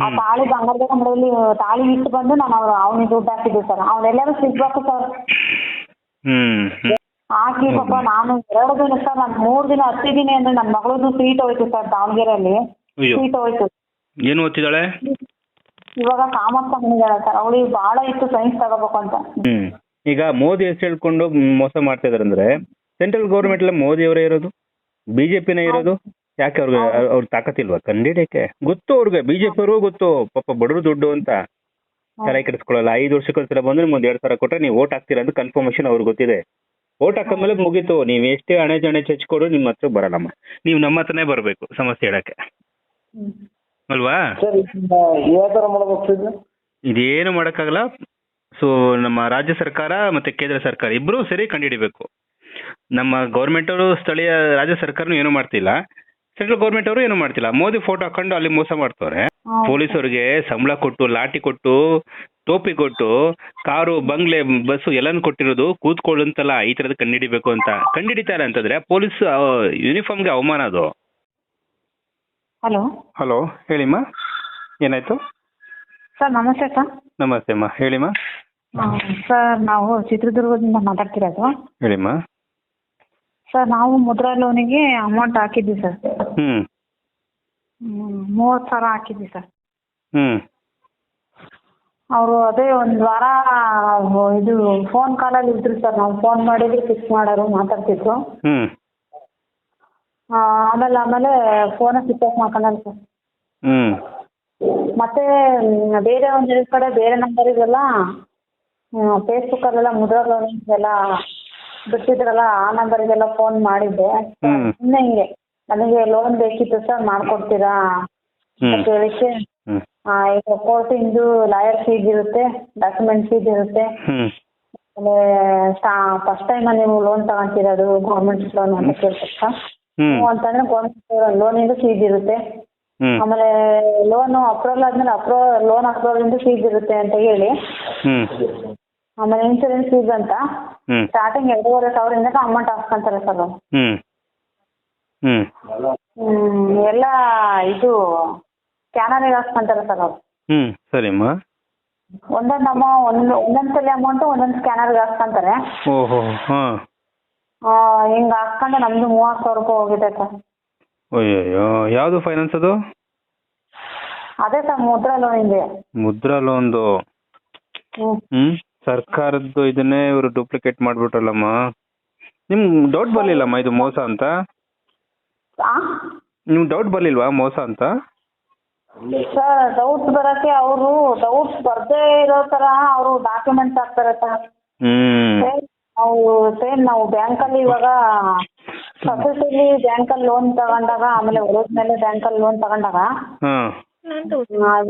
ಆ ತಾಳಿ ಬಂಗಾರದ ಅಂಗಡಿಯಲ್ಲಿ ತಾಳಿ ಇಟ್ಟು ಬಂದು ನಾನು ಅವ್ರು ಅವನಿಗೆ ದುಡ್ಡು ಹಾಕಿದ್ದೆ ಸರ್. ಅವನ್ನೆಲ್ಲರೂ ಸಿಗ್ಬೇಕು ಸರ್. ಹ್ಮ್ ಹ್ಮ್. ಹಾಕಿ ಪಾಪ ನಾನು ಎರಡು ದಿನ ಸರ್ ನಾನು ಮೂರು ದಿನ ಹತ್ತಿದ್ದೀನಿ ಅಂದ್ರೆ ನನ್ನ ಮಗಳದ್ದು ಸೀಟ್ ಹೋಯ್ತು ಸರ್ ದಾವಣಗೆರೆಯಲ್ಲಿ. ಅಯ್ಯೋ. ಸೀಟ್ ಹೋಯ್ತು. ಏನು ಓದ್ತಿದ್ದಾಳೆ? ಇವಾಗ ಕಾಮರ್ಸ್ ತಗೊಂಡಿದ್ದಾಳೆ ಸರ್. ಅವಳಿಗೆ ಬಹಳ ಇತ್ತು ಸೈನ್ಸ್ ತಗೋಬೇಕು ಅಂತ. ಹ್ಮ್. ಈಗ ಮೋದಿ ಹೆಸರು ಹೇಳ್ಕೊಂಡು ಮೋಸ ಮಾಡ್ತಾ ಇದಾರೆ ಅಂದ್ರೆ ಸೆಂಟ್ರಲ್ ಗೌರ್ಮೆಂಟ್ ಎಲ್ಲ ಮೋದಿ ಅವರೇ ಇರೋದು ಬಿಜೆಪಿನೇ ಇರೋದು? ಯಾಕೆ ಅವ್ರಿಗೆ ಅವ್ರ ತಾಕತ್ತಿಲ್ವಾ? ಕಂಡಿಡಿಯಕ್ಕೆ ಗೊತ್ತು ಅವ್ರಿಗೆ. ಬಿಜೆಪಿ ಅವರು ಗೊತ್ತು. ಪಾಪ ಬಡವರು ದುಡ್ಡು ಅಂತ. ತಲೆ ಕೆಡಿಸ್ಕೊಳ್ಳಲ್ಲ. ಐದು ವರ್ಷಕ್ಕೊಂದ್ಸಲ ಬಂದ್ರೆ ಮುಂದೆ ಒಂದ್ ಎರಡ್ ಸಾವಿರ ಕೊಟ್ರೆ ನೀವು ಓಟ್ ಹಾಕ್ತೀರಾ ಅಂತ ಕನ್ಫರ್ಮೇಶನ್ ಅವ್ರಿಗೆ ಗೊತ್ತಿದೆ. ಓಟ್ ಹಾಕೊಂಡ್ಮೇಲೆ ಮುಗೀತು. ನೀವು ಎಷ್ಟೇ ಹಣೆ ಜಣೆ ಚಚ್ಕೊಡು ನಿಮ್ಮ ಹತ್ರ ಬರಲ್ಲಮ್ಮ. ನೀವು ನಮ್ಮ ಹತ್ರನೇ ಬರಬೇಕು ಸಮಸ್ಯೆ ಹೇಳಕ್ಕೆ. ಅಲ್ವಾ? ಇದೇನು ಮಾಡಕ್ಕಾಗಲ್ಲ. ಸೊ ನಮ್ಮ ರಾಜ್ಯ ಸರ್ಕಾರ ಮತ್ತೆ ಕೇಂದ್ರ ಸರ್ಕಾರ ಇಬ್ರು ಸರಿ ಕಂಡಿಡಿಬೇಕು. ನಮ್ಮ ಗೌರ್ಮೆಂಟ್ ಅವರು ಸ್ಥಳೀಯ ರಾಜ್ಯ ಸರ್ಕಾರನು ಏನು ಮಾಡ್ತಿಲ್ಲ. ಸೆಂಟ್ರಲ್ ಗೌರ್ಮೆಂಟ್ ಅವರು ಏನು ಮಾಡ್ತಿಲ್ಲ. ಮೋದಿ ಫೋಟೋ ಹಾಕೊಂಡು ಅಲ್ಲಿ ಮೋಸ ಮಾಡ್ತವ್ರೆ. ಪೊಲೀಸರಿಗೆ ಸಂಬಳ ಕೊಟ್ಟು ಲಾಠಿ ಕೊಟ್ಟು ಟೋಪಿ ಕೊಟ್ಟು ಕಾರು ಬಂಗ್ಲೆ ಬಸ್ಸು ಎಲ್ಲಾನು ಕೊಟ್ಟಿರೋದು ಕೂತ್ಕೊಳ್ಳುಂತಲ್ಲ ಈ ತರದ ಕಂಡಿಡಿಬೇಕು ಅಂತ. ಕಂಡಿಡಿತಾರೆ ಅಂತಂದ್ರೆ ಪೊಲೀಸ್ ಯೂನಿಫಾರ್ಮ್ಗೆ ಅವಮಾನ ಅದು. ಹಲೋ. ಹಲೋ ಹೇಳಿಮ್ಮ. ಏನಾಯ್ತು? ಸರ್ ನಮಸ್ತೆ ಸರ್. ನಮಸ್ತೆ ಅಮ್ಮ ಹೇಳಿಮ್ಮ ಸರ್ ನಾವು ಚಿತ್ರದುರ್ಗದಿಂದ ಮಾತಾಡ್ತಿರೋದು. ಹೇಳಿಮ್ಮ. ಸರ್ ನಾವು ಮುದ್ರಾ ಲೋನಿಗೆ ಅಮೌಂಟ್ ಹಾಕಿದ್ವಿ ಸರ್ ಹ್ಮ್. ಮೂವತ್ತು ಸಾವಿರ ಹಾಕಿದ್ವಿ ಸರ್ ಹ್ಮ್. ಅವರು ಅದೇ ಒಂದು ವಾರ ಇದು ಫೋನ್ ಕಾಲ್ ಅಲ್ಲಿ ಇದ್ರು ಸರ್ ನಾವು ಫೋನ್ ಮಾಡಿದ್ರೆ ಫಿಕ್ಸ್ ಮಾಡೋರು ಮಾತಾಡ್ತಿದ್ರು. ಹ್ಮ್. ಆ, ಆಮೇಲೆ ಆಮೇಲೆ ಫೋನ್ ಸ್ವಿಚ್ ಆಫ್ ಮಾಡ್ಕೊಂಡ್ ಸರ್ ಹ್ಮ್. ಮತ್ತೆ ಮ್, ಬೇರೆ ಒಂದ್ ಕಡೆ ಬೇರೆ ನಂಬರಿಗೆಲ್ಲ ಫೇಸ್ಬುಕ್ಕಲ್ಲೆಲ್ಲ ಮುದ್ರಾ ಲೋನಿಗೆಲ್ಲ ಬಿಟ್ಟಿದ್ರಲ್ಲ ಆ ನಂಬರಿಗೆಲ್ಲ ಫೋನ್ ಮಾಡಿದ್ದೆ. ಹ್ಮ್. ಸುಮ್ಮನೆ ಹಿಂಗೆ ನನಗೆ ಲೋನ್ ಬೇಕಿತ್ತು ಸರ್ ಮಾಡ್ಕೊಡ್ತೀರಾ? ಅಂತ ಹ್ಮ್ ಕೇಳಿಕ್ಕೆ ಹ್ಮ್. ಆ, ಈಗ ಕೋರ್ಟಿಂದು ಲಾಯರ್ ಫೀಸ್ ಇರುತ್ತೆ ಡಾಕ್ಯುಮೆಂಟ್ ಫೀಸ್ ಇರುತ್ತೆ. ಹ್ಮ್. ಆಮೇಲೆ ಫಸ್ಟ್ ಟೈಮ್ ನೀವು ಲೋನ್ ತಗೊಂತಿರೋದು ಗೌರ್ಮೆಂಟ್ ಲೋನ್ ಅಂತ ಹ್ಮ್. ಹ್ಞೂ ಅಂತಂದ್ರೆ ಗೌರ್ಮೆಂಟ್ ಲೋನಿಂದು ಫೀಸ್ ಇರುತ್ತೆ. ಹ್ಮ್. ಆಮೇಲೆ ಲೋನ್ ಅಪ್ರೂವಲ್ ಆದ್ಮೇಲೆ ಅಪ್ರೂವಲ್ ಲೋನ್ ಅಪ್ರೂವಲ್ ಫೀಸ್ ಇರುತ್ತೆ ಅಂತ ಹೇಳಿ. ಹ್ಮ್. ಆಮೇಲೆ ಇನ್ಸೂರೆನ್ಸ್ ಫೀಸ್ ಅಂತ. ಹ್ಮ್. ಸ್ಟಾರ್ಟಿಂಗ್ ಎರಡೂವರೆ ಸಾವಿರದಿಂದ ಅಮೌಂಟ್ ಹಾಕ್ಕೊಂತಾರೆ ಸರ್. ಹ್ಮ್. ಹ್ಮ್. ಹ್ಮ್ ಎಲ್ಲ ಇದು ಸ್ಕ್ಯಾನರಿಗೆ ಹಾಕ್ಕೊಂತಾರೆ ಸರ್ ಅವ್ರು. ಹ್ಮ್ ಸರಿಮ್ಮ. ಒಂದೊಂದು ಅಮೌ ಒಂದ್ ಒಂದೊಂದು ಸಲ ಒಂದೊಂದ್ ಒಂದೊಂದು ಸ್ಕ್ಯಾನರ್ಗೆ ಹಾಕ್ಕೊಂತಾರೆ ಓಹೋ ಹಾ. ಆ, ಹಿಂಗ್ ಹಾಕ್ಕೊಂಡು ನಮ್ದು ಮೂವತ್ತು ಸಾವಿರ ರೂಪಾಯಿ ಹೋಗಿದೆ ಸರ್ ಅಯ್ಯಯ್ಯೋ ಯಾವುದು ಫೈನಾನ್ಸ್ ಅದು? ಅದೇ ಸರ್ ಮುದ್ರಾ ಲೋನ್ ಇದೆ. ಮುದ್ರಾ ಲೋನ್ದು ಹ್ಮ್. ಹ್ಮ್. ಸರ್ಕಾರದ್ದು ಇದನ್ನೇ ಇವರು ಡೂಪ್ಲಿಕೇಟ್ ಮಾಡ್ಬಿಟ್ರಲ್ಲಮ್ಮ. ನಿಮ್ ಡೌಟ್ ಬರ್ಲಿಲ್ಲಮ್ಮ ಇದು ಮೋಸ ಅಂತ? ನಿಮ್ ಡೌಟ್ ಬರ್ಲಿಲ್ವಾ ಮೋಸ ಅಂತ? ಸರ್ ಡೌಟ್ ಬರಕ್ಕೆ ಅವರು ಡೌಟ್ ಬರ್ದೇ ಇರೋ ತರ ಅವರು ಡಾಕ್ಯುಮೆಂಟ್ಸ್ ಹಾಕ್ತಾರೆ ಸರ್ ಹ್ಮ್. ಸೇಮ್ ನಾವು ಸೇಮ್ ನಾವು ಬ್ಯಾಂಕಲ್ಲಿ ಇವಾಗ ಸೊಸೈಟಿಲಿ ಬ್ಯಾಂಕಲ್ಲಿ ಲೋನ್ ತಗೊಂಡಾಗ ಆಮೇಲೆ ಮೇಲೆ ಬ್ಯಾಂಕಲ್ಲಿ ಲೋನ್ ತಗೊಂಡಾಗ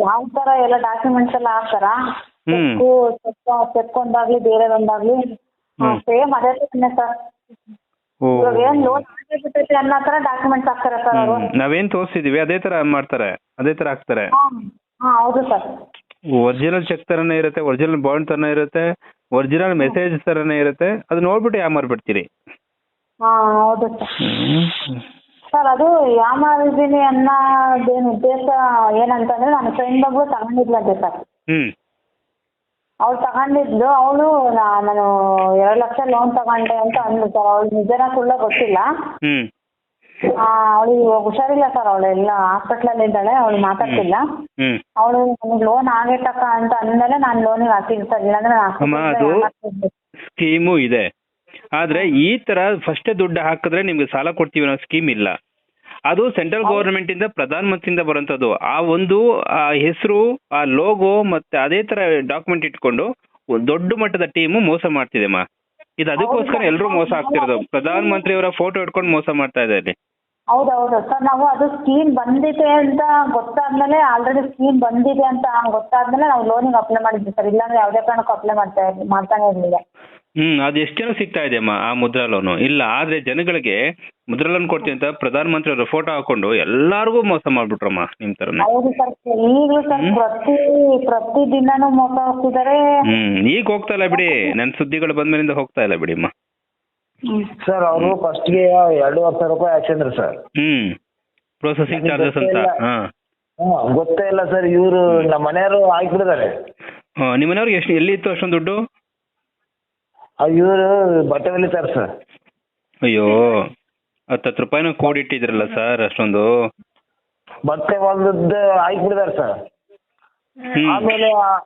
ಯಾವ ತರ ಎಲ್ಲ ಡಾಕ್ಯುಮೆಂಟ್ಸ್ ಎಲ್ಲ ಹಾಕ್ತಾರ? ಹ್ಮ್. ಚೆಕ್ ಒಂದಾಗ್ಲಿ ಬೇರೆದೊಂದಾಗ್ಲಿ ಸೇಮ್ ಅದೇ ತರನೇ ಸರ್. ಓ. ಇವಾಗ ಏನ್ ಲೋನ್ ಬಿಟ್ಟೈತೆ ಅನ್ನೋ ತರ ಡಾಕ್ಯುಮೆಂಟ್ಸ್ ಹಾಕ್ತಾರೆ ಸರ್ ಅವರು. ಹ್ಮ್. ನಾವೇನ್ ತೋರಿಸಿದೀವಿ ಅದೇ ತರ ಮಾಡ್ತಾರೆ ಅದೇ ತರ ಹಾಕ್ತಾರೆ. ಹಾ ಹೌದು ಸರ್. ಒರಿಜಿನಲ್ ಚೆಕ್ ತರನೇ ಇರುತ್ತೆ ಒರಿಜಿನಲ್ ಬಾಂಡ್ ತರನೇ ಇರುತ್ತೆ ಒರಿಜಿನಲ್ ಮೆಸೇಜ್ ತರನೇ ಇರುತ್ತೆ ಅದು ನೋಡ್ಬಿಟ್ಟು ಯಾಮಾರ್ಬಿಡ್ತೀರಿ ಹಾ ಹೌದು ಸರ್. ಸರ್ ಅದು ಯಾಮಾರಿದ್ದೀನಿ ಅನ್ನೋದೇನು ಉದ್ದೇಶ ಏನಂತಂದ್ರೆ ನನ್ನ ಫ್ರೆಂಡ್ ಒಬ್ಳು ತಗೊಂಡಿದ್ಲಂತೆ ಸರ್. ಹ್ಮ್. ಅವ್ಳು ತಗೊಂಡಿದ್ಲು ಅವಳು ನಾನು ಎರಡು ಲಕ್ಷ ಲೋನ್ ತಗೊಂಡೆ ಅಂತ ಅಂದ್ಲು ಸರ್ ಅವಳು ನಿಜನ ಸುಳ್ಳ ಗೊತ್ತಿಲ್ಲ. ಹ್ಮ್. ಅವಳಿಗೆ ಹುಷಾರಿಲ್ಲ ಸರ್ ಅವಳು. ಎಲ್ಲ ಹಾಸ್ಪಿಟ್ಲಲ್ಲಿ ಇದ್ದಾಳೆ ಅವಳು ಮಾತಾಡ್ತಿಲ್ಲ. ಹ್ಮ್ ಅವಳು ನನಗೆ ಲೋನ್ ಆಗೈತಕ್ಕ ಅಂತ ಅಂದಮೇಲೆ ನಾನು ಲೋನಿಗೆ ಹಾಕಿದ್ದೆ ಸರ್ ಇಲ್ಲಾಂದ್ರೆ ನಾನು ಅಮ್ಮ, hospital ಅದು- ಹಾಕ್ತಿದ್ದೆ. ಸ್ಕೀಮು ಇದೆ. ಆದ್ರೆ ಈ ತರ ಫಸ್ಟ್ ದುಡ್ಡು ಹಾಕಿದ್ರೆ ನಿಮ್ಗೆ ಸಾಲ ಕೊಡ್ತೀವಿ ಅನ್ನೋ ಸ್ಕೀಮ್ ಇಲ್ಲ. ಅದು ಸೆಂಟ್ರಲ್ ಗವರ್ನಮೆಂಟ್ ಇಂದ ಪ್ರಧಾನ ಮಂತ್ರಿಯಿಂದ ಬರುವಂತದ್ದು ಆ ಒಂದು ಆ ಹೆಸರು ಆ ಲೋಗೋ ಮತ್ತೆ ಅದೇ ತರ ಡಾಕ್ಯುಮೆಂಟ್ ಇಟ್ಕೊಂಡು ಒಂದ್ ದೊಡ್ಡ ಮಟ್ಟದ ಟೀಮ್ ಮೋಸ ಮಾಡ್ತಿದೆ ಮಾ. ಇದು ಅದಕ್ಕೋಸ್ಕರ ಎಲ್ಲರೂ ಮೋಸ ಆಗ್ತಿರೋದು. ಪ್ರಧಾನ ಮಂತ್ರಿ ಅವರ ಫೋಟೋ ಇಟ್ಕೊಂಡು ಮೋಸ ಮಾಡ್ತಾ ಇದ್ದಾರೆ. ಹೌದೌದು. ಹೌದು ಸರ್ ನಾವು ಅದು ಸ್ಕೀಮ್ ಬಂದಿದೆ ಅಂತ ಗೊತ್ತಾದ್ಮೇಲೆ ಆಲ್ರೆಡಿ ಸ್ಕೀಮ್ ಬಂದಿದೆ ಅಂತ ಗೊತ್ತಾದ್ಮೇಲೆ ನಾವು ಲೋನಿಗೆ ಅಪ್ಲೈ ಮಾಡಿದ್ವಿ ಸರ್. ಇಲ್ಲಾಂದ್ರೆ ಯಾವುದೇ ಕಾರಣಕ್ಕೂ ಅಪ್ಲೈ ಮಾಡ್ತಾ ಮಾಡ್ತಾನೆ ಇರಲಿಲ್ಲ. ಹ್ಮ್ ಅದು ಎಷ್ಟು ಜನ ಸಿಗ್ತಾ ಇದೆ ಅಮ್ಮ ಆ ಮುದ್ರಾ ಲೋನು ಇಲ್ಲ ಆದ್ರೆ ಜನಗಳಿಗೆ ಮುದ್ರಾ ಲೋನ್ ಕೊಡ್ತೀನಿ ಅಂತ ಪ್ರಧಾನ ಮಂತ್ರಿ ಅವರ ಫೋಟೋ ಹಾಕೊಂಡು ಎಲ್ಲಾರ್ಗೂ ಮೋಸ ಮಾಡ್ಬಿಟ್ರಮ್ಮ ನಿಮ್ ತರನೇ. ಹೌದು ಸರ್ ಈಗಲೂ ಸರ್ ಪ್ರತಿ ಪ್ರತಿ ದಿನಾನೂ ಮೋಸ ಹೋಗ್ತಿದ್ದಾರೆ ಹ್ಮ್ ಈಗ ಹೋಗ್ತಾ ಇಲ್ಲ ಬಿಡಿ ನನ್ ಸುದ್ದಿಗಳು ಬಂದ್ಮೇಲಿಂದ ಹೋಗ್ತಾ ಇಲ್ಲ ಬಿಡಿ ಅಮ್ಮ. ಸರ್ ಅವರು ಫಸ್ಟ್ಗೆ ಎರಡೂವರೆ ಸಾವಿರ ರೂಪಾಯಿ ಹಾಕ್ಸಿದ್ರು ಸರ್ ಹ್ಮ್ ಪ್ರೊಸೆಸಿಂಗ್ ಚಾರ್ಜಸ್ ಅಂತ. ಹಾ. ಹ್ಮ್ ಗೊತ್ತೇ ಇಲ್ಲ ಸರ್ ಇವರು ನಮ್ಮ ಮನೆಯವರು ಹಾಕ್ಬಿಟ್ಟಿದ್ದಾರೆ. ಆ, ನಿಮ್ಮ ಮನೆಯವ್ರಿಗೆ ಎಷ್ಟು ಎಲ್ಲಿ ಇತ್ತು ಅಷ್ಟೊಂದು ದುಡ್ಡು? ಇವರು ಬಟ್ಟೆ ಹೊಲಿತಾರೆ ಸರ್. ಅಯ್ಯೋ ಹತ್ತತ್ತು ರೂಪಾಯಿನ ಕೂಡಿಟ್ಟಿದ್ರಲ್ಲ ಸರ್ ಅಷ್ಟೊಂದು. ಬಟ್ಟೆ ಹೊಲ್ದದ್ದು ಬಿಡ್ತಾರ ಸರ್. ಹ್ಮ್. ಆಮೇಲೆ ಆ-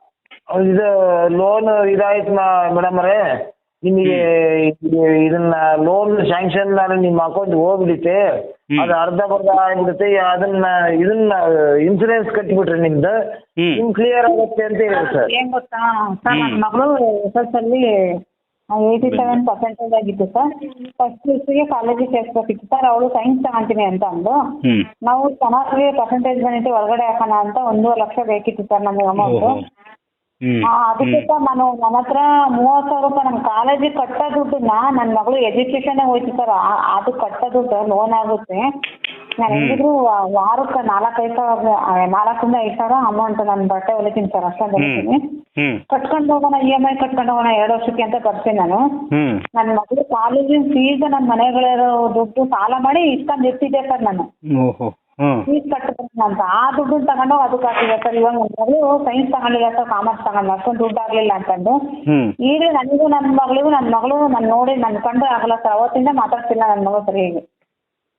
ಇದು ಲೋನ್ ಇದಾಯ್ತು ಮೇಡಮ್ ಅವರೇ. ನಿಮಗೆ ಇದು- ಇದನ್ನ ಲೋನ್ ಸ್ಯಾಂಕ್ಷನ್ ನಿಮ್ಮ ಅಕೌಂಟ್ ಹೋಗ್ಬಿಡುತ್ತೆ ಹ್ಮ್. ಅದು ಅರ್ಧ ಬರ್ಧ ಆಗ್ಬಿಡುತ್ತೆ. ಅದನ್ನ ಇದನ್ನ ಇನ್ಸೂರೆನ್ಸ್ ಕಟ್ಟಿಬಿಟ್ರೆ ನಿಮ್ದು. ಹ್ಮ್. ನಿಮ್ ಕ್ಲಿಯರ್ ಆಗುತ್ತೆ ಅಂತ ಹೇಳಿ ಸರ್. ಏನ್ ಗೊತ್ತಾ? ಸರ್ ನನ್ನ ಹ್ಮ್. ಮಗಳು ಎಸ್ ಎಸ್ ಅಲ್ಲಿ ಏಯ್ಟಿ ಸೆವೆನ್ ಪರ್ಸೆಂಟೇಜ್ ಆಗಿತ್ತು ಸರ್ ಫಸ್ಟ್ಗೆ ಕಾಲೇಜಿಗೆ ಸೇರ್ಸ್ಬೇಕಿತ್ತು. ಸರ್ ಅವಳು ಸೈನ್ಸ್ ತಗೊಂತೀನಿ ಅಂತ ಅಂದು ನಾವು ಚೆನ್ನಾಗಿ ಪರ್ಸೆಂಟೇಜ್ ಬಂದಿತ್ತು ಒಳಗಡೆ ಹಾಕೋಣ ಅಂತ ಒಂದೂವರೆ ಲಕ್ಷ ಬೇಕಿತ್ತು ಸರ್ ನಮಗೆ ಅಮೌಂಟ್ ಅದಕ್ಕೆ ನಾನು ನನ್ನ ಹತ್ರ ಮೂವತ್ತು ಸಾವಿರ ರೂಪಾಯಿ ನಮ್ಮ ಕಾಲೇಜಿಗೆ ಕಟ್ಟೋ ದುಡ್ಡನ್ನ ನನ್ನ ಮಗಳು ಎಜುಕೇಶನ್ ಹೋಯ್ತು ಸರ್. ಅದು ಕಟ್ಟೋ ದುಡ್ಡು ಲೋನ್ ಆಗುತ್ತೆ. ನಾನು. ಹೆಂಗಿದ್ರು ವಾರಕ್ಕೆ ನಾಲ್ಕೈದು ಸಾವಿರ ನಾಲ್ಕರಿಂದ ಐದು ಸಾವಿರ ಅಮೌಂಟ್ ನಾನು ಬಟ್ಟೆ ಹೊಲಿತೀನಿ ಸರ್. ಅಷ್ಟೇ ಬರ್ತೀನಿ ಹೊಲಿತೀನಿ. ಕಟ್ಕೊಂಡು ಹೋಗೋಣ ಇ ಎಂ ಐ ಕಟ್ಕೊಂಡು ಹೋಗೋಣ ಎರಡು ವರ್ಷಕ್ಕೆ ಅಂತ ಬರ್ತೀನಿ ನಾನು. ನನ್ನ ಮಗಳು ಕಾಲೇಜಿನ ಫೀಸ್ ನನ್ನ ಮನೆಗಳಿರೋ ದುಡ್ಡು ಸಾಲ ಮಾಡಿ ಇಸ್ಕೊಂಡು ಇರ್ತಿದ್ದೆ ಸರ್ ನಾನು. ಫೀಸ್ ಕಟ್ಟಬೇಕು ಅಂತ. ಆ ದುಡ್ಡು ತಗೊಂಡು ಅದಕ್ಕೆ ಹಾಕಿದೆ ಸರ್ ಇವಾಗ ಮಗಳು ಸೈನ್ಸ್ ತಗೊಂಡಿಲ್ಲ ಸರ್ ಕಾಮರ್ಸ್ ತಗೊಂಡು ಅಷ್ಟೊಂದು ದುಡ್ಡು ಆಗಲಿಲ್ಲ ಅಂತಂದು. ಈಗಲೂ ಈಗ ನನಗೂ ನನ್ನ ಮಗಳಿಗೂ ನನ್ನ ಮಗಳು ನಾನು ನೋಡಿ ನನ್ನ ಕಂಡು ಆಗಲ್ಲ ಸರ್. ಅವತ್ತಿಂದ ಮಾತಾಡ್ತಿಲ್ಲ ನನ್ನ ಮಗಳು ಸರಿಯಾಗಿ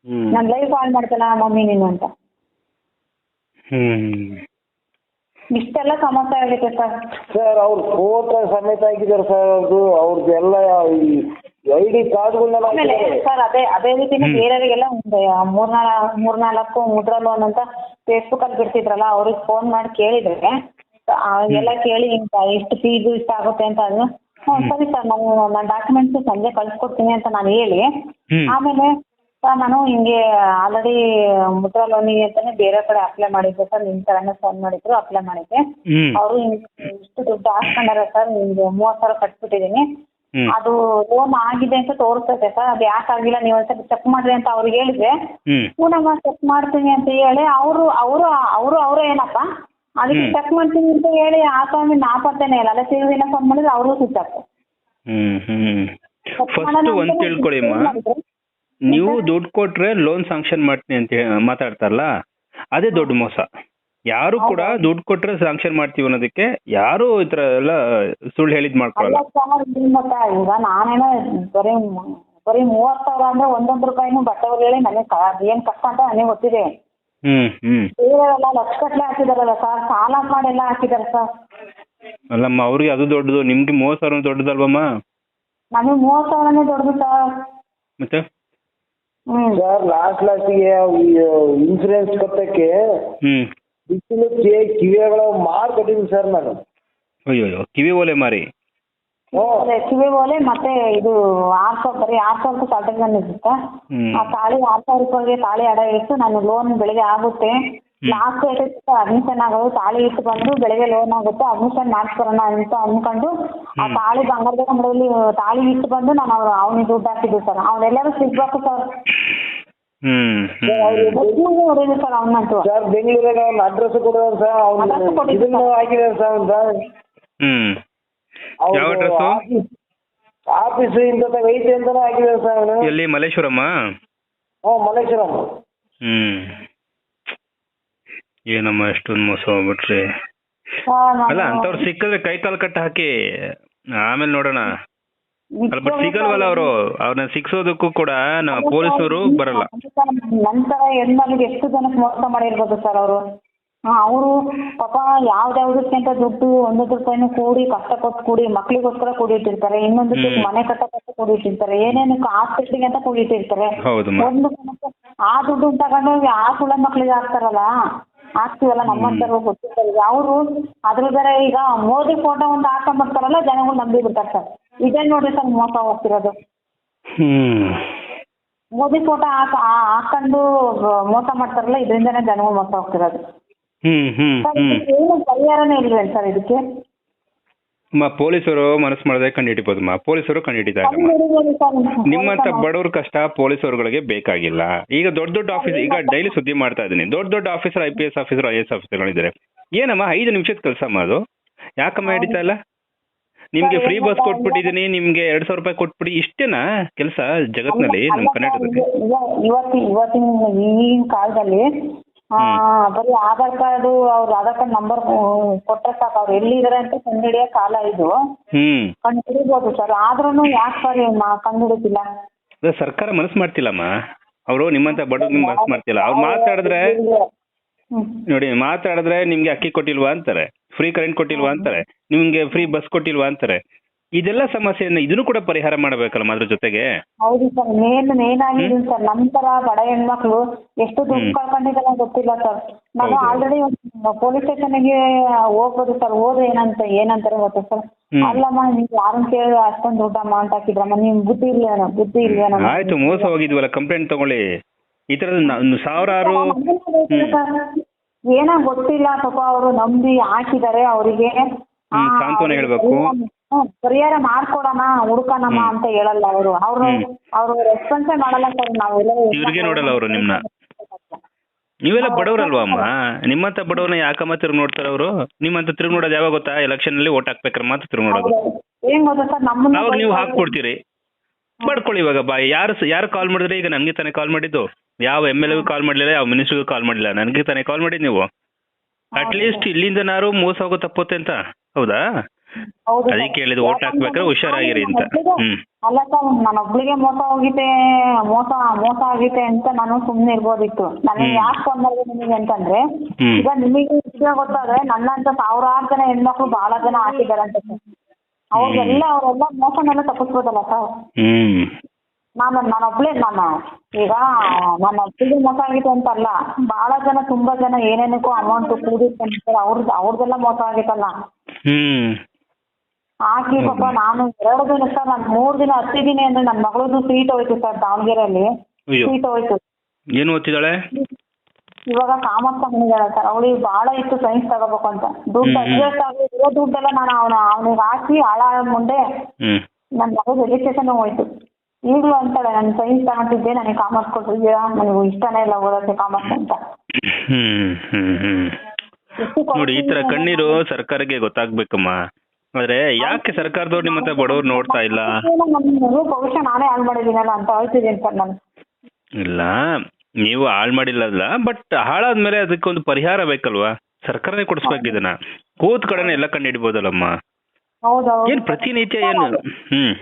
ಹ್ಮ್. ನನ್ನ ಲೈಫ್ ಹಾಳು ಮಾಡ್ತಿಲ್ಲ ಮಮ್ಮಿ ನೀನು ಅಂತ. ಹ್ಮ್. ಇಷ್ಟೆಲ್ಲ ಸಮಸ್ಯೆ ಆಗಿದೆ ಸರ್. ಸರ್ ಅವ್ರು ಫೋಟೋ ಸಮೇತ ಆಗಿದ್ದಾರೆ ಸರ್ ಅವ್ರದ್ದು ಅವ್ರದ್ದು ಎಲ್ಲ ಐ ಡಿ ಕಾರ್ಡ್ಗಳನ್ನೆಲ್ಲ ಆಮೇಲೆ ಸರ್ ಅದೇ ಅದೇ ರೀತಿನೇ. ಬೇರೆಯವರಿಗೆಲ್ಲ ಒಂದು ಮೂರ್ನಾಲ್ ಮೂರ್ನಾಲ್ಕು ಮುದ್ರಾ ಲೋನ್ ಅಂತ ಫೇಸ್ಬುಕ್ ಅಲ್ಲಿ ಬಿಡ್ತಿದ್ರಲ್ಲ ಅವ್ರಿಗೆ ಫೋನ್ ಮಾಡಿ ಕೇಳಿದ್ರೆ ಆ, ಎಲ್ಲ ಕೇಳಿ ಇಂತ ಎಷ್ಟು ಫೀಸ್ ಇಷ್ಟ ಆಗುತ್ತೆ ಅಂತ ಅದನ್ನ ಹ್ಮ್ ಸರಿ ಸರ್ ನಾನು ನನ್ನ ಡಾಕ್ಯುಮೆಂಟ್ಸ್ ಸಂಜೆ ಕಳ್ಸ್ಕೊಡ್ತೀನಿ ಅಂತ ನಾನು ಹೇಳಿ. ಆಮೇಲೆ ಸರ್ ನಾನು ಹಿಂಗೆ ಆಲ್ರೆಡಿ ಮುದ್ರಾ ಲೋನಿಗೆ ಅಂತಾನೆ ಬೇರೆ ಕಡೆ ಅಪ್ಲೈ ಮಾಡಿದ್ದೆ ಸರ್ ನಿಮ್ ತರಾನೇ ಫೋನ್ ಮಾಡಿದ್ರು ಅಪ್ಲೈ ಮಾಡಿದ್ದೆ. ಅವರು ಇಷ್ಟು ದುಡ್ಡು ಹಾಕೊಂಡಾರ ಸರ್ ನಿಮ್ಗೆ ಮೂವತ್ತು ಸಾವಿರ ಕಟ್ಬಿಟ್ಟಿದ್ದೀನಿ. ಅದು ಲೋನ್ ಆಗಿದೆ ಅಂತ ತೋರಿಸ್ತದೆ ಸರ್. ಅದು ಯಾಕೆ ಆಗಿಲ್ಲ ನೀವು ಒಂದ್ಸರಿ ಚೆಕ್ ಮಾಡ್ರಿ ಅಂತ ಅವ್ರಿಗೆ ಹೇಳಿದ್ರೆ ಹ್ಮ್. ಪೂನಮ್ಮ ಚೆಕ್ ಮಾಡ್ತೀನಿ ಅಂತ ಹೇಳಿ ಅವರು ಅವರು ಅವರು ಅವರು ಏನಪ್ಪ? ಅದಕ್ಕೆ. ಚೆಕ್ ಮಾಡ್ತೀನಿ ಅಂತ ಹೇಳಿ ಆ ಸ್ವಾಮಿ ನಾ ಪತ್ತೇನೆ ಇಲ್ಲ. ಅಲ್ಲ ದಿನ ಫೋನ್ ಮಾಡಿದ್ರೆ ಅವರು ಸುತ್ತಾಕ್ತಾರೆ ಹ್ಮ್ ಹ್ಮ್. ಫಸ್ಟ್ ಒಂದ್ ನೀವು ದುಡ್ಡು ಕೊಟ್ರೆ ಲೋನ್ ಸಾಂಕ್ಷನ್ ಮಾಡ್ತೀನಿ ಅಂತ ಹೇ- ಮಾತಾಡ್ತಾರಲ್ಲ ಅದೇ ದೊಡ್ಡ ಮೋಸ. ಯಾರು ಕೂಡ ದುಡ್ಡು ಕೊಟ್ರೆ ಸಾಂಕ್ಷನ್ ಮಾಡ್ತೀವಿ ಅನ್ನೋದಕ್ಕೆ ಯಾರು ಈ ತರ ಎಲ್ಲ ಸುಳ್ಳು ಹೇಳಿದ್ ಮಾಡ್ಕೊಳಲ್ಲ. ಈಗ ನಾನೇನೋ ಬರೀ ಬರೀ ಮೂವತ್ ಸಾವಿರ ಅಂದ್ರೆ ಒಂದೊಂದು ರೂಪಾಯಿನೂ ಬಟ್ಟೆ ಹೇಳಿ ನನಗೆ ಏನು ಕಷ್ಟ ಅಂತ ನನಗೆ ಗೊತ್ತಿದೆ. ಬೇರೆಯವರೆಲ್ಲ ಲಕ್ಷ ಗಟ್ಟಲೆ ಹಾಕಿದಾರಲ್ಲ ಸರ್ ಸಾಲ ಮಾಡೆಲ್ಲ ಹಾಕಿದಾರ ಸರ್. ಅಲ್ಲಮ್ಮ ಅವ್ರಿಗೆ ಅದು ದೊಡ್ಡದು ನಿಮ್ಗೆ ಮೂವತ್ ಸಾವಿರ ದೊಡ್ಡದಲ್ವಮ್ಮ? ನಮಗೆ ಮೂವತ್ ಸಾವಿರನೇ ದೊಡ್ಡದು ಸರ್. ಮತ್ತೆ? ಸರ್ ಲಾಸ್ಟ್ ಲಾಸ್ಟಿಗೆ ಇನ್ಸೂರೆನ್ಸ್ ಕಟ್ಟಕ್ಕೆ ಬಿಸಿಲಕ್ಕೆ ಕಿವಿಗಳ ಮಾರ್ ಕಟ್ಟಿದ್ದೀನಿ ಸರ್ ನಾನು. ಅಯ್ಯೋ ಕಿವಿ ಓಲೆ ಮಾರಿ. ಕಿವಿ ಓಲೆ ಮತ್ತೆ ಇದು ಆರ್ ಸಾವಿರ ಬರೀ ಆರ್ ಸಾವಿರ ರೂಪಾಯಿ ಸ್ಟಾರ್ಟಿಂಗ್ ಬಂದಿರುತ್ತೆ ಹ್ಮ್. ಆ ತಾಳಿ ಆರ್ ಸಾವಿರ ರೂಪಾಯಿಗೆ ತಾಳಿ ಅಡ ಇಟ್ಟು ನಾನು ಲೋನ್ ಬೆಳಿಗ್ಗೆ ಆಗುತ್ತೆ. ಲಾಸ್ಟ್ ಡೇಟ್ ಅಡ್ಮಿಷನ್ ಆಗೋದು ತಾಳಿ ಇಟ್ಟು ಬಂದು ಬೆಳಿಗ್ಗೆ ಲೋನ್ ಆಗುತ್ತೆ ಅಡ್ಮಿಷನ್ ಮಾಡಿಸ್ಬರೋಣ ಅಂತ ಅನ್ಕೊಂಡು ಆ ತಾಳಿ ಬಂಗಾರದ ಅಂಗಡಿಯಲ್ಲಿ ತಾಳಿ ಇಟ್ಟು ಬಂದು ನಾನು ಅವ್ನಿಗೆ ದುಡ್ಡು ಹಾಕಿದ್ದೆ ಸರ್. ಅವನೆಲ್ಲರೂ ಸಿಗ್ಬೇಕು ಸರ್. ಹ್ಮ್ ಹ್ಮ್ ಹೊಡಿದೆ ಸರ್ ಬೆಂಗಳೂರಾಗ ಅವ್ನ ಅಡ್ರೆಸ್ ಕೊಡೋರು ಸರ್ Address ಅವ್ನು ಕೊಟ್ಟಿದ್ದೀನಿ ಇದನ್ನ ಹಾಕಿದ್ದಾರೆ ಸರ್ ಅವ್ನು ಹ್ಮ್. ಯಾವ address? ಆಫೀಸ್ ಇಂತ ಐತೆ ಅಂತಾನೆ ಹಾಕಿದಾರೆ ಸರ್ ಅವನು. ಎಲ್ಲಿ ಮಲ್ಲೇಶ್ವರಮ್ಮ? ಹ್ಞೂ ಮಲ್ಲೇಶ್ವರಂ. ಹ್ಮ್. ಏನಮ್ಮ ಎಷ್ಟೊಂದು ಮೋಸ ಹೋಗ್ಬಿಟ್ರಿ ಅಲ್ಲ ಅಂತವ್ರು ಸಿಕ್ಕಿದ್ರೆ ಕೈ ಕಾಲು ಕಟ್ಟ ಹಾಕಿ ಆಮೇಲೆ ನೋಡೋಣ. ಬಟ್ ಸಿಗಲ್ವಲ್ಲ ಅವರು ಅವ್ರನ್ನ ಸಿಕ್ಸೋದಕ್ಕೂ ಕೂಡ ಪೊಲೀಸರು ಬರಲ್ಲ. ನಂತರ ಹೆಣ್ಮಗಳಿಗೆ ಎಷ್ಟು ಜನಕ್ಕೆ ಮೋಸ ಮಾಡಿರ್ಬೋದು ಸರ್ ಅವರು? ಅವರು ಪಾಪ ಯಾವ್ದ್ಯಾವ್ದಕ್ಕಿಂತ ದುಡ್ಡು ಒಂದೊಂದು ರೂಪಾಯಿನೂ ಕೂಡಿ ಕಷ್ಟಪಟ್ಟು ಕೂಡಿ ಮಕ್ಳಿಗೋಸ್ಕರ ಕೂಡಿಟ್ಟಿರ್ತಾರೆ ಇನ್ನೊಂದಕ್ಕೆ. ಮನೆ ಕಟ್ಟಕ್ಕೆ ಕೂಡಿಟ್ಟಿರ್ತಾರೆ ಏನೇನಕ್ಕೆ ಆಸ್ಪತ್ರೆಗೆ ಅಂತ ಕೂಡಿಟ್ಟಿರ್ತಾರೆ. ಒಂದು ಆ ದುಡ್ಡು ತಗೊಂಡು ಆ ಸುಳ್ಳ ಮಕ್ಳಿಗೆ ಹಾಕ್ತಾರಲ್ಲ? ಹಾಕ್ತೀವಲ್ಲ ನಮ್ಮಂತರು ಗೊತ್ತಿರ್ತಾರೆ ಅವರು ಅದ್ರ ಬೇರೆ ಈಗ ಮೋದಿ ಫೋಟೋ ಒಂದು ಹಾಕೊಂಡ್ಬರ್ತಾರಲ್ಲ ಜನಗಳು ನಂಬಿ ಬಿಡ್ತಾರೆ ಸರ್. ಇದೇ ನೋಡಿ ಸರ್ ಮೋಸ ಹೋಗ್ತಿರೋದು ಹ್ಮ್. ಮೋದಿ ಫೋಟೋ ಹಾಕೊಂಡು ಮೋಸ ಮಾಡ್ತಾರಲ್ಲ ಇದರಿಂದನೇ ಜನಗಳು ಮೋಸ ಹೋಗ್ತಿರೋದು ಏನು ಪರಿಹಾರನೇ ಇಲ್ವೇನು ಸರ್ ಇದಕ್ಕೆ? ಪೊಲೀಸರು ಮನಸ್ಸು ಮಾಡದೆ ಕಂಡುಹಿಡಿಬೋದಮ್ಮ ಪೊಲೀಸರು ಕಂಡು ಕಂಡುಹಿಡಿಬೋದು ಸರ್. ನಿಮ್ಮಂತ ಬಡವ್ರ ಕಷ್ಟ ಪೊಲೀಸರುಗಳಿಗೆ ಬೇಕಾಗಿಲ್ಲ. ಈಗ ದೊಡ್ಡ ದೊಡ್ಡ ಆಫೀಸ್ ಈಗ ಡೈಲಿ ಸುದ್ದಿ ಮಾಡ್ತಾ ಇದ್ದೀನಿ. ದೊಡ್ಡ ದೊಡ್ಡ officer I P S officer I S ಆಫೀಸರ್ಗಳಿದ್ದಾರೆ ಏನಮ್ಮ ಐದು ನಿಮಿಷದ ಕೆಲಸ ಅದು? ಯಾಕಮ್ಮ ಹಿಡಿತಾ ಇಲ್ಲ? ನಿಮ್ಗೆ ಫ್ರೀ ಬಸ್ ಕೊಟ್ಬಿಟ್ಟಿದೀನಿ ನಿಮ್ಗೆ ಎರಡ್ ಸಾವಿರ ರೂಪಾಯಿ ಕೊಟ್ಬಿಡಿ. ಇಷ್ಟೇನಾ ಕೆಲಸ ಜಗತ್ನಲ್ಲಿ ನಮ್ಮ ಕರ್ನಾಟಕದಲ್ಲಿ? ಇವತ್ತಿನ ಇವತ್ತಿನ ಈಗಿನ ಕಾಲದಲ್ಲಿ ಬರೀ ಆಧಾರ್ ಕಾರ್ಡ್ ಅವ್ರ ಆಧಾರ್ ಕಾರ್ಡ್ ನಂಬರ್ ಕೊಟ್ರೆ ಸಾಕು. ಅವ್ರು ಎಲ್ಲಿದ್ದಾರೆ ಅಂತ ಕಂಡುಹಿಡಿಯೋ ಕಾಲ ಇದು. ಕಂಡುಹಿಡಿಬೋದು ಸರ್. ಆದ್ರೂ ಯಾಕೆ ಸರ್ ಕಂಡುಹಿಡಿತಿಲ್ಲ ಸರ್ಕಾರ ಮನಸ್ಸು ಮಾಡ್ತಿಲ್ಲಮ್ಮ. ಅವರು ನಿಮ್ಮಂತ ಬಡವ್ರಿಗೆ ಮನಸ್ಸು ಮಾಡ್ತಿಲ್ಲ. ಅವ್ರು ಮಾತಾಡಿದ್ರೆ ನೋಡಿ ಮಾತಾಡಿದ್ರೆ ನಿಮ್ಗೆ ಅಕ್ಕಿ ಕೊಟ್ಟಿಲ್ವಾ ಅಂತಾರೆ. ಫ್ರೀ ಕರೆಂಟ್ ಕೊಟ್ಟಿಲ್ವಾ ಅಂತಾರೆ ನಿಮ್ಗೆ ಫ್ರೀ ಬಸ್ ಕೊಟ್ಟಿಲ್ವಾ ಅಂತಾರೆ ಇದೆಲ್ಲ ಸಮಸ್ಯೆಯನ್ನ ಇದನ್ನು ಕೂಡ ಪರಿಹಾರ ಮಾಡಬೇಕಲ್ಲ ಅದ್ರ ಜೊತೆಗೆ? ಹೌದು ಸರ್ ಮೇನ್ ಮೇನ್ ಆಗಿದೆ ಸರ್ ನಮ್ ತರ ಬಡ ಹೆಣ್ಮಕ್ಳು ಎಷ್ಟು ದುಡ್ಡು ಕಳ್ಕೊಂಡಿದ್ದಾರೆ ಗೊತ್ತಿಲ್ಲ ಸರ್ ನಾನು ಆಲ್ರೆಡಿ ಪೊಲೀಸ್ ಸ್ಟೇಷನ್ಗೆ ಹೋಗ್ಬೋದು ಸರ್ ಹೋದ್ರೆ ಏನಂತ ಏನಂತಾರೆ ಗೊತ್ತಾ ಸರ್. ಅಲ್ಲಮ್ಮ ನೀವು ಯಾರನ್ನ ಕೇಳಿ ಅಷ್ಟೊಂದು ದುಡ್ಡು ಅಮೌಂಟ್ ಹಾಕಿದ್ರಮ್ಮ ನಿಮ್ ಬುದ್ಧಿ ಇಲ್ವೇನೋ ಬುದ್ಧಿ ಇಲ್ವೇನೋ ಆಯ್ತು ಮೋಸ ಹೋಗಿದ್ವಲ್ಲ ಕಂಪ್ಲೇಂಟ್ ತಗೊಳ್ಳಿ. ಈ ತರದ ಸಾವಿರಾರು ಏನೋ ಗೊತ್ತಿಲ್ಲ ಪಾಪ ಅವರು ನಂಬಿ ಹಾಕಿದ್ದಾರೆ ಅವರಿಗೆ. ಹ್ಮ್, ಹೇಳ್ಬೇಕು. ಪರಿಹಾರ ಮಾಡ್ಕೊಡೋಣ ಹುಡ್ಕೋಣಮ್ಮ ಅಂತ ಹೇಳಲ್ಲ ಅವರು. ಅವರು ಅವ್ರು ರೆಸ್ಪಾನ್ಸೇ ಮಾಡಲ್ಲ ಸರ್ ನಾವೆಲ್ಲ ಇವ್ರಿಗೆ ನೋಡಲ್ಲ ಅವ್ರು ನಿಮ್ನ. ನೀವೆಲ್ಲ ಬಡವರಲ್ವಾ ಅಮ್ಮ? ನಿಮ್ಮಂತ ಬಡವರ ಯಾಕಮ್ಮ ತಿರುಗಿ ನೋಡ್ತಾರೆ ಅವರು? ನಿಮ್ಮಂತ ತಿರುಗಿ ನೋಡೋದು ಯಾವಾಗ ಗೊತ್ತಾ? ಎಲೆಕ್ಷನ್ ಅಲ್ಲಿ ಓಟ್ ಹಾಕ್ಬೇಕ್ರ ಮಾತ್ರ ತಿರುಗಿ ನೋಡೋದು. ಏನ್ ಗೊತ್ತಾ ಸರ್? ನಮ್ಮನ್ನ ಅವಾಗ ನೀವು ಹಾಕ್ಕೊಡ್ತೀರಿ. ಮಾಡ್ಕೊಳ್ಳಿ ಇವಾಗ ಬಾ. ಯಾರು ಯಾರು ಕಾಲ್ ಮಾಡಿದ್ರೆ ಈಗ ನನಗೆ ತಾನೇ ಕಾಲ್ ಮಾಡಿದ್ದು? ಯಾವ ಎಂ ಎಲ್ ಎಗೂ ಕಾಲ್ ಮಾಡಲಿಲ್ಲ ಯಾವ ಮಿನಿಸ್ಟ್ರಿಗೂ ಕಾಲ್ ಮಾಡಿಲ್ಲ ನನಗೆ ತಾನೇ ಕಾಲ್ ಮಾಡಿ ನೀವು. ಅಟ್ಲೀಸ್ಟ್ ಇಲ್ಲಿಂದನಾರು ಮೋಸ ಹೋಗೋ ತಪ್ಪುತ್ತೆ ಅಂತ. ಹೌದಾ? ಹೌದು. ಸರ್. ಅದಕ್ಕೆ ಹೇಳಿದ್ದು ಓಟ್ ಹಾಕ್ಬೇಕಾದ್ರೆ ಹುಷಾರಾಗಿರಿ ಅಂತ. ಹ್ಮ್. ಅಲ್ಲ ಸರ್ ನಾನು ಒಬ್ಳಿಗೆ ಮೋಸ ಹೋಗಿದೆ ಮೋಸ ಮೋಸ ಆಗಿದೆ ಅಂತ ನಾನು ಸುಮ್ಮನೆ ಇರ್ಬೋದಿತ್ತು. ನನಗೆ ಹ್ಮ್. ಯಾಕೆ ಫೋನ್ ಮಾಡಿದೆ ನಿಮಗೆ ಅಂತಂದ್ರೆ ಹ್ಮ್. ಈಗ ನಿಮಗೆ ವಿಷಯ ಗೊತ್ತಾದ್ರೆ ನನ್ನಂತ ಸಾವಿರಾರು ಜನ ಹೆಣ್ಮಕ್ಳು ಬಹಳ ಜನ ಹಾಕಿದ್ದಾರೆ ಅಂತ ಅವ್ರಿಗೆಲ್ಲ ಅವರೆಲ್ಲ ಮೋಸನೆಲ್ಲ ತಪ್ಪಿಸ್ಬೋದಲ್ಲ ಸರ್. ಹ್ಮ್. ನಾನು ನಾನೊಬ್ಳೆ ನಾನು ಈಗ ನನ್ನ ಒಬ್ಳಿಗೆ ಮೋಸ ಆಗಿತ್ತು ಅಂತ ಅಲ್ಲ ಬಹಳ ಜನ ತುಂಬಾ ಜನ ಏನೇನಕ್ಕೂ ಅಮೌಂಟ್ ಕೂಡಿರ್ತಾರೆ ಅವ್ರದ್ದು ಅವ್ರದ್ದೆಲ್ಲ ಮೋಸ ಆಗಿತ್ತಲ್ಲ. ಹ್ಮ್. ಹಾಕಿ ಪಾಪ ನಾನು ಎರಡು ದಿನ ಸರ್ ನಾನು ಮೂರು ದಿನ ಹತ್ತಿದ್ದೀನಿ ಅಂದ್ರೆ ನನ್ನ ಮಗಳದ್ದು ಸೀಟ್ ಹೋಯ್ತು ಸರ್ ದಾವಣಗೆರೆಯಲ್ಲಿ. ಅಯ್ಯೋ. ಸೀಟ್ ಹೋಯ್ತು. ಏನು ಓದ್ತಿದ್ದಾಳೆ? ಇವಾಗ ಕಾಮರ್ಸ್ ತಗೊಂಡಿದ್ದಾಳೆ ಸರ್. ಅವಳಿಗೆ ಬಹಳ ಇತ್ತು ಸೈನ್ಸ್ ತಗೋಬೇಕು ಅಂತ. ದುಡ್ಡು ಹ್ಮ್. ಅಡ್ಜಸ್ಟ್ ಆಗಿ ಇರೋ ದುಡ್ಡೆಲ್ಲ ನಾನು ಅವನ ಅವನಿಗೆ ಹಾಕಿ ಹಾಳ ಮುಂದೆ ಹ್ಮ್. ನನ್ನ ಮಗಳು ಎಜುಕೇಶನ್ ಹೋಯ್ತು. ಈಗಲೂ ಅಂತಾಳೆ ನಾನು ಸೈನ್ಸ್ ತಗೊಂಡಿದ್ದೆ ನನಗೆ ಕಾಮರ್ಸ್ ಕೊಟ್ಟಿದ್ದೀರಾ ನನಗೆ ಇಷ್ಟನೇ ಇಲ್ಲ ಓದೋಕ್ಕೆ ಕಾಮರ್ಸ್ ಅಂತ. ಹ್ಮ್ ಹ್ಮ್ ಹ್ಮ್. ನೋಡಿ ಈ ತರ ಕಣ್ಣೀರು ಸರ್ಕಾರಕ್ಕೆ ಗೊತ್ತಾಗ್ಬೇಕಮ್ಮ. ಆದ್ರೆ ಯಾಕೆ ಸರ್ಕಾರದವ್ರು ನಿಮ್ಮ ಹತ್ರ ಬಡವ್ರು ನೋಡ್ತಾ ಇಲ್ಲ? ಭವಿಷ್ಯ ನಾನೇ ಹಾಳು ಮಾಡಿದ್ದೀನಲ್ಲ ಅಂತ ಹೇಳ್ತಿದ್ದೀನಿ ಸರ್ ನಾನು. ಇಲ್ಲ ನೀವು ಹಾಳ್ ಮಾಡಿಲ್ಲಲ್ಲ ಬಟ್ ಹಾಳಾದ್ಮೇಲೆ ಅದಕ್ಕೊಂದು ಪರಿಹಾರ ಬೇಕಲ್ವಾ? ಸರ್ಕಾರನೇ ಕೊಡಿಸ್ಬೇಕು ಇದನ್ನ. ಕೂತ್ ಕಡೆನೆ ಎಲ್ಲ ಕಂಡು ಹಿಡಿಬೋದಲ್ಲಮ್ಮ. ಹೌದೌದು. ಏನ್ ಪ್ರತಿನಿತ್ಯ ಏನು? ಹ್ಮ್.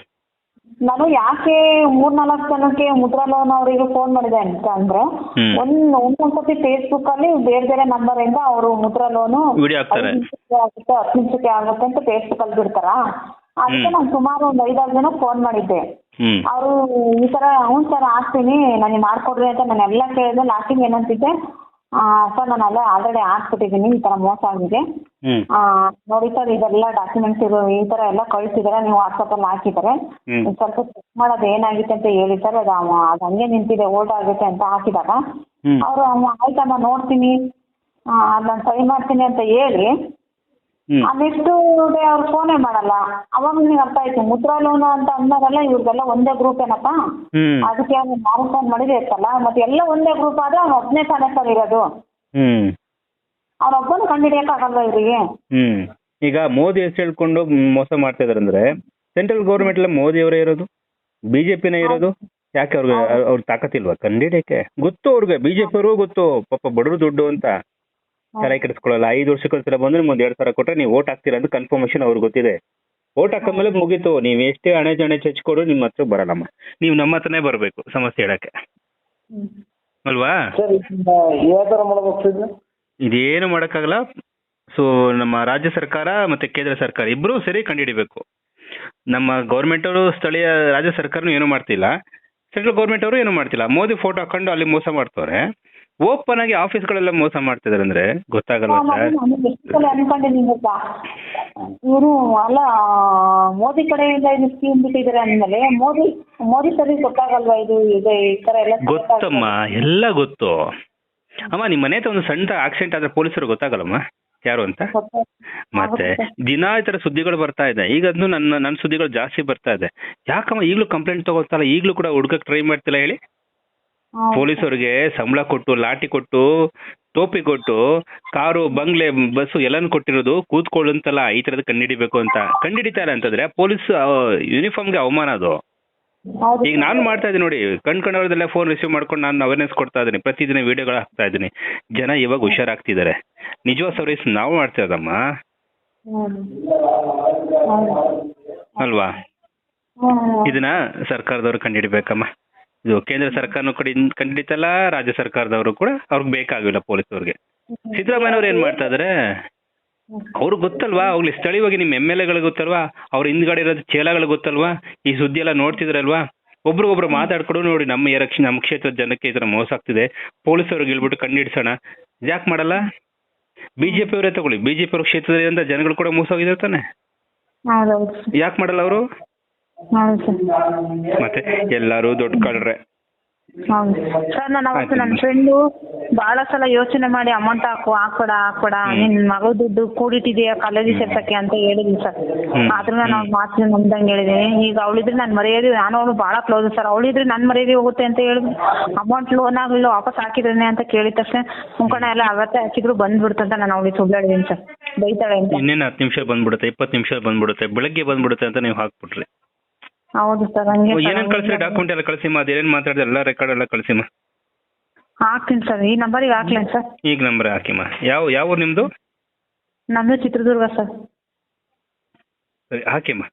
ನಾನು ಯಾಕೆ ಮೂರ್ನಾಲ್ಕು ಜನಕ್ಕೆ ಮುದ್ರಾ ಲೋನ್ ಅವರಿಗೆ ಫೋನ್ ಮಾಡಿದೆ ಅಂತ ಅಂದ್ರೆ ಒಂದ್ ಒಂದ್ ಒಂದೊಂದ್ಸತಿ ಫೇಸ್ಬುಕ್ ಅಲ್ಲಿ ಬೇರೆ ಬೇರೆ ನಂಬರ್ ಇಂದ ಅವರು ಮುದ್ರಾ ಲೋನು ಆಗುತ್ತೆ ಹತ್ತು ನಿಮಿಷಕ್ಕೆ ಆಗುತ್ತೆ ಅಂತ ಫೇಸ್ಬುಕ್ ಅಲ್ಲಿ ಬಿಡ್ತಾರ? ಅದಕ್ಕೆ ನಾನು ಸುಮಾರು ಒಂದ್ ಐದಾರು ಜನ ಫೋನ್ ಮಾಡಿದ್ದೆ. ಅವರು ಈ ತರ ಹ್ಞೂ ಸರ್ ಹಾಕ್ತೀನಿ ನನಗೆ ಮಾಡ್ಕೊಡ್ರಿ ಅಂತ ನಾನು ಎಲ್ಲ ಕೇಳಿದೆ. ಲಾಸ್ಟಿಗೆ ಏನಂತಿದ್ದೆ ಸರ್ ನಾನು ಅಲ್ಲೇ ಆಲ್ರೆಡಿ ಹಾಕ್ಬಿಟ್ಟಿದ್ದೀನಿ ಈ ತರ ಮೋಸ ಆಗಿದೆ. ಹ್ಮ್. ಆ, ನೋಡಿ ಸರ್ ಇದೆಲ್ಲ ಡಾಕ್ಯುಮೆಂಟ್ಸ್ ಇದು ಈ ತರ ಎಲ್ಲ ಕಳಿಸಿದಾರೆ ನೀವು ವಾಟ್ಸಪ್ ಅಲ್ಲಿ ಹಾಕಿದ್ದಾರೆ ಹ್ಮ್. ಸ್ವಲ್ಪ ಚೆಕ್ ಮಾಡೋದು ಏನಾಗಿತ್ತು ಅಂತ ಹೇಳಿ ಸರ್ ಅದು ಅವ- ಅದು ಹಂಗೆ ನಿಂತಿದೆ ಓಲ್ಡ್ ಆಗುತ್ತೆ ಅಂತ ಹಾಕಿದಾಗ. ಹ್ಮ್. ಅವರು ಆಯ್ತಮ್ಮ ನೋಡ್ತೀನಿ. ಅದನ್ನ ಸರಿ ಮಾಡ್ತೀನಿ ಅಂತ ಹೇಳಿ ನೆಕ್ಸ್ಟ್ ಡೇ ಅವ್ರು ಫೋನೇ ಮಾಡಲ್ಲ. ಅವಾಗ ನಿನ್ ಅರ್ಥ ಆಯ್ತು. ಮುದ್ರಾ ಲೋನ್ ಅಂತ ಅಂದಾಗಲ್ಲ ಇವ್ರಿಗೆಲ್ಲ ಒಂದೇ ಗ್ರೂಪ್ ಏನಪ್ಪ? ಅದಕ್ಕೆ ಅವ್ನು ಯಾರು ಫೋನ್ ಮಾಡಿದ್ರೆ ಇರ್ತಲ್ಲ ಮತ್ತೆ ಎಲ್ಲ ಒಂದೇ ಗ್ರೂಪ್ ಆದ್ರೆ ಅವ್ನು ಒಬ್ಬನೇ ತಾನೇ ಸರ್ ಇರೋದು. ಅವ್ನೊಬ್ಬನು ಆಗಲ್ಲ ಇವರಿಗೆ? ಹ್ಮ್. ಈಗ ಮೋದಿ ಹೆಸರು ಹೇಳ್ಕೊಂಡು ಮೋಸ ಮಾಡ್ತಾ ಇದಾರೆ ಅಂದ್ರೆ ಸೆಂಟ್ರಲ್ ಗೌರ್ಮೆಂಟ್ ಅಲ್ಲಿ ಮೋದಿ ಅವರೇ ಇರೋದು? ಬಿಜೆಪಿನೇ ಇರೋದು? ಯಾಕೆ ಅವ್ರಿಗೆ ಅವ್ರ ತಾಕತ್ತಿಲ್ವಾ ಕಂಡಿಡಿಯಕ್ಕೆ ಗೊತ್ತು ಅವ್ರಿಗೆ. ಬಿಜೆಪಿ ಅವರು ಗೊತ್ತು. ಪಾಪ ಬಡವರು ದುಡ್ಡು ಅಂತ. ತಲೆ ಕೆಡಿಸ್ಕೊಳ್ಳಲ್ಲ ಐದು ವರ್ಷಕ್ಕೊಂದ್ಸಲ ಬಂದ್ರೆ ಒಂದ್ ಎರಡ್ ಸಾವಿರ ಕೊಟ್ರೆ ನೀವು ಓಟ್ ಹಾಕ್ತೀರಾ ಅಂತ ಕನ್ಫರ್ಮೇಶನ್ ಅವ್ರಿಗೆ ಗೊತ್ತಿದೆ. ಓಟ್ ಮೇಲೆ ಮುಗೀತು. ನೀವು ಎಷ್ಟೇ ಹಣೆ ಜಣೆ ಚಚ್ಕೊಡು ನಿಮ್ಮ ಹತ್ರ ಬರಲ್ಲಮ್ಮ. ನೀವು ನಮ್ಮ ಹತ್ರನೇ ಬರ್ಬೇಕು ಸಮಸ್ಯೆ ಹೇಳಕ್ಕೆ. ಅಲ್ವಾ? ಇದೇನು ಮಾಡಕ್ಕಾಗಲ್ಲ. ಸೊ ನಮ್ಮ ರಾಜ್ಯ ಸರ್ಕಾರ ಮತ್ತೆ ಕೇಂದ್ರ ಸರ್ಕಾರ ಇಬ್ರು ಸರಿ ಕಂಡುಹಿಡಿಬೇಕು. ನಮ್ಮ ಗೌರ್ಮೆಂಟ್ ಅವರು ಸ್ಥಳೀಯ ರಾಜ್ಯ ಸರ್ಕಾರನು ಏನು ಮಾಡ್ತಿಲ್ಲ. ಸೆಂಟ್ರಲ್ ಗೌರ್ಮೆಂಟ್ ಅವರು ಏನು ಮಾಡ್ತಿಲ್ಲ. ಮೋದಿ ಫೋಟೋ ಹಾಕೊಂಡು ಅಲ್ಲಿ ಮೋಸ ಮಾಡ್ತವ್ರೆ. ಓಪನ್ ಆಗಿ ಆಫೀಸ್ ಗಳೆಲ್ಲ ಮೋಸ ಮಾಡ್ತಿದಾರೆ ಅಂದ್ರೆ ಗೊತ್ತಾಗಲ್ಲ ಸರ್ ಅನ್ಕೊಂಡಿದ್ದೀನಿ ಗೊತ್ತಾ ಇವರು ಅಲ್ಲ ಮೋದಿ ಕಡೆಯಿಂದ ಇದು ಸ್ಕೀಮ್ ಬಿಟ್ಟಿದ್ದಾರೆ ಅಂದ್ಮೇಲೆ ಮೋದಿ ಮೋದಿ ಸರಿ ಗೊತ್ತಾಗಲ್ವಾ ಇದು ಇದೆ ಈ ತರ ಎಲ್ಲ ಗೊತ್ತಮ್ಮ ಎಲ್ಲ ಗೊತ್ತು. ಅಮ್ಮ ನಿಮ್ ಮನೆ ಹತ್ರ ಒಂದು ಸಣ್ಣ ಆಕ್ಸಿಡೆಂಟ್ ಆದ್ರೆ ಪೊಲೀಸರು ಗೊತ್ತಾಗಲ್ಲಮ್ಮ? ಯಾರು ಅಂತ? ಮತ್ತೆ ದಿನ ಈ ತರ ಸುದ್ದಿಗಳು ಬರ್ತಾ ಇದೆ. ಈಗ ಅದನ್ನು ನನ್ನ ನನ್ನ ಸುದ್ದಿಗಳು ಜಾಸ್ತಿ ಬರ್ತಾ ಇದೆ. ಯಾಕಮ್ಮ ಈಗಲೂ ಕಂಪ್ಲೇಂಟ್ ತಗೋತಾರಲ್ಲ ಈಗಲೂ ಕೂಡ ಹುಡ್ಕಕ್ ಟ್ರೈ ಮಾಡ್ತಿಲ್ಲ ಹೇಳಿ. ಪೊಲೀಸರಿಗೆ ಸಂಬಳ ಕೊಟ್ಟು ಲಾಠಿ ಕೊಟ್ಟು ಟೋಪಿ ಕೊಟ್ಟು ಕಾರು ಬಂಗ್ಲೆ ಬಸ್ಸು ಎಲ್ಲಾನು ಕೊಟ್ಟಿರೋದು ಕೂತ್ಕೊಳ್ಳಂತಲ್ಲ ಈ ತರದ ಕಂಡಿಡಿಬೇಕು ಅಂತ. ಕಂಡಿಡಿತಾರೆ ಅಂತಂದ್ರೆ ಪೊಲೀಸ್ ಯೂನಿಫಾರ್ಮ್ಗೆ ಅವಮಾನ ಅದು. ಈಗ ನಾನು ಮಾಡ್ತಾ ಇದ್ದೀನಿ ನೋಡಿ ಕಣ್ ಕಣ್ಣವ್ರದೆಲ್ಲ ಫೋನ್ ರಿಸೀವ್ ಮಾಡ್ಕೊಂಡು ನಾನು ಅವೇರ್ನೆಸ್ ಕೊಡ್ತಾ ಇದ್ದೀನಿ. ಪ್ರತಿದಿನ ವಿಡಿಯೋಗಳು ಹಾಕ್ತಾ ಇದ್ದೀನಿ. ಜನ ಇವಾಗ ಹುಷಾರಾಗ್ತಿದ್ದಾರೆ. ನಿಜವಾದ ಸರ್ವಿಸ್ ನಾವು ಮಾಡ್ತಾ ಇದ್ದಮ್ಮ ಅಲ್ವಾ. ಇದನ್ನ ಸರ್ಕಾರದವರು ಕಂಡುಹಿಡಿಬೇಕಮ್ಮ ಇದು ಕೇಂದ್ರ ಸರ್ಕಾರನು ಕಡೆಯಿಂದ ಖಂಡಿತಲ್ಲ ರಾಜ್ಯ ಸರ್ಕಾರದವರು ಕೂಡ ಅವ್ರಿಗೆ ಬೇಕಾಗಿಲ್ಲ ಪೊಲೀಸ್ ಅವ್ರಿಗೆ ಸಿದ್ದರಾಮಯ್ಯ ಅವ್ರು ಏನ್ ಮಾಡ್ತಾ ಇದಾರೆ? ಅವ್ರಿಗೆ ಗೊತ್ತಲ್ವಾ? ಅವ್ರಿಗೆ ಸ್ಥಳೀಯವಾಗಿ ನಿಮ್ಮ ಎಂ ಎಲ್ ಎಗಳಿಗೆ ಗೊತ್ತಲ್ವಾ? ಅವ್ರ ಹಿಂದ್ಗಡೆ ಇರೋದು ಚೇಲಾಗಳಿಗೆ ಗೊತ್ತಲ್ವಾ? ಈ ಸುದ್ದಿ ಎಲ್ಲ ನೋಡ್ತಿದ್ರಲ್ವಾ? ಒಬ್ರಿಗೊಬ್ರು ಮಾತಾಡ್ಕೊಡು ನೋಡಿ ನಮ್ಮ ಎರಕ್ಷ ನಮ್ಮ ಕ್ಷೇತ್ರದ ಜನಕ್ಕೆ ಈ ತರ ಮೋಸ ಆಗ್ತಿದೆ. ಪೊಲೀಸವ್ರಿಗೆ ಹೇಳ್ಬಿಟ್ಟು ಕಂಡಿಡ್ಸೋಣ ಯಾಕೆ ಮಾಡಲ್ಲ? ಬಿಜೆಪಿ ಅವರೇ ತಗೊಳ್ಳಿ. ಬಿಜೆಪಿ ಅವ್ರ ಕ್ಷೇತ್ರದಿಂದ ಜನಗಳು ಕೂಡ ಮೋಸ ಹೋಗಿದಾರೆ ತಾನೆ? ಯಾಕೆ ಮಾಡಲ್ಲ ಅವರು? ಹೌದು ಸರ್. ಮತ್ತೆ ಎಲ್ಲಾರು ದೊಡ್ಡ ಕಳ್ರೆ. ಹೌದು. ಸರ್ ನಾನು ಅವತ್ತು ನನ್ನ. ಫ್ರೆಂಡು ಬಹಳ ಸಲ ಯೋಚನೆ ಮಾಡಿ ಅಮೌಂಟ್ ಹಾಕು ಹಾಕ್ಬೇಡ ಹಾಕ್ಬೇಡ. ನಿನ್ ಮಗ ದುಡ್ಡು ಕೂಡಿಟ್ಟಿದೀಯ ಕಾಲೇಜಿಗೆ ಸೇರ್ಸಕ್ಕೆ ಅಂತ ಹೇಳಿದ್ವಿ ಸರ್. ಆದ್ರೂ ನಾನು ಅವ್ಳ ಮಾತಿನ ಮಾತು ನಂಬ್ದಂಗೆ ಹೇಳಿದೀನಿ ಈಗ ಅವಳಿದ್ರೆ ನಾನು ಮರ್ಯಾದೆ ನಾನು ಅವಳು ಬಹಳ ಕ್ಲೋಸ್ ಸರ್. ಅವಳಿದ್ರೆ ನನ್ನ ಮರ್ಯಾದೆ ಹೋಗುತ್ತೆ ಅಂತ ಹೇಳಿ ಅಮೌಂಟ್ ಲೋನ್ ಆಗಲಿಲ್ಲ ವಾಪಸ್ ಹಾಕಿದ್ರೇನೆ ಅಂತ ಕೇಳಿದ ತಕ್ಷಣ ಮುಂಕಣ ಎಲ್ಲ ಅವತ್ತೇ ಹಾಕಿದ್ರು ಬಂದ್ಬಿಡ್ತಂತ ನಾನು ಅವಳಿಗೆ ಸುಳ್ಳಾಡಿದೀನಿ ಸರ್. ಬೈತಾಳೆ ಅಂತ. ಇನ್ನೇನು ಹತ್ತು ನಿಮಿಷ ಬಂದ್ಬಿಡುತ್ತೆ ಇಪ್ಪತ್ತು ನಿಮಿಷ ಬಂದ್ಬಿಡುತ್ತೆ ಬೆಳಗ್ಗೆ ಬಂದ್ಬಿಡುತ್ತೆ ಅಂತ ನೀವು ಹಾಕ್ಬಿಟ್ರಿ. ಹೌದು ಸರ್ ಹಂಗೆ ಏನೇನ್ ಕಳ್ಸಿ ಡಾಕ್ಯುಮೆಂಟ್ ಎಲ್ಲ ಕಳ್ಸಿಮ್ಮ ಅದೇನೇನ್ ಮಾತಾಡಿದ್ರೆ ಎಲ್ಲ ರೆಕಾರ್ಡ್ ಎಲ್ಲ ಕಳ್ಸಿಮ್ಮ ಹಾಕ್ತೀನಿ ಸರ್ ಈ ನಂಬರಿಗೆ ಹಾಕ್ಲೇನು ಸರ್. ಈಗ ನಂಬರ್ ಹಾಕಿಮ್ಮ ಯಾವ ಯಾವ ಊರು ನಿಮ್ದು? ನಮ್ಮದು ಚಿತ್ರದುರ್ಗ ಸರ್. ಸರಿ ಹಾಕಿಮ್ಮ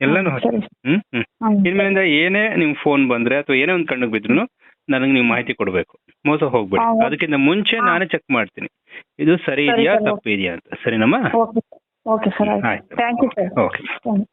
ಎಲ್ಲಾನು ಹಾಕಿ. ಸರಿ. ಹ್ಮ್ ಹ್ಮ್. ಹ್ಮ್. ಇನ್ಮೇಲಿಂದ ಏನೇ ನಿಮ್ ಫೋನ್ ಬಂದ್ರೆ ಅಥವಾ ಏನೇ ಒಂದು ಕಣ್ಣಿಗೆ ಬಿದ್ರು ನನಗೆ ನೀವು ಮಾಹಿತಿ ಕೊಡ್ಬೇಕು. ಮೋಸ ಹೋಗ್ಬೇಡಿ. ಹೌದು. ಅದಕ್ಕಿಂತ ಮುಂಚೆ ನಾನೇ ಚೆಕ್ ಮಾಡ್ತೀನಿ. ಇದು ಸರಿ ಸರಿ ಇದೆಯಾ ಸರ್, ತಪ್ಪಿದೆಯಾ ಅಂತ. ಸರಿನಮ್ಮ ಓಕೆ ಓಕೆ ಸರ್ ಆಯ್ತು. ಆಯ್ತು. Thank you sir okay. Thank you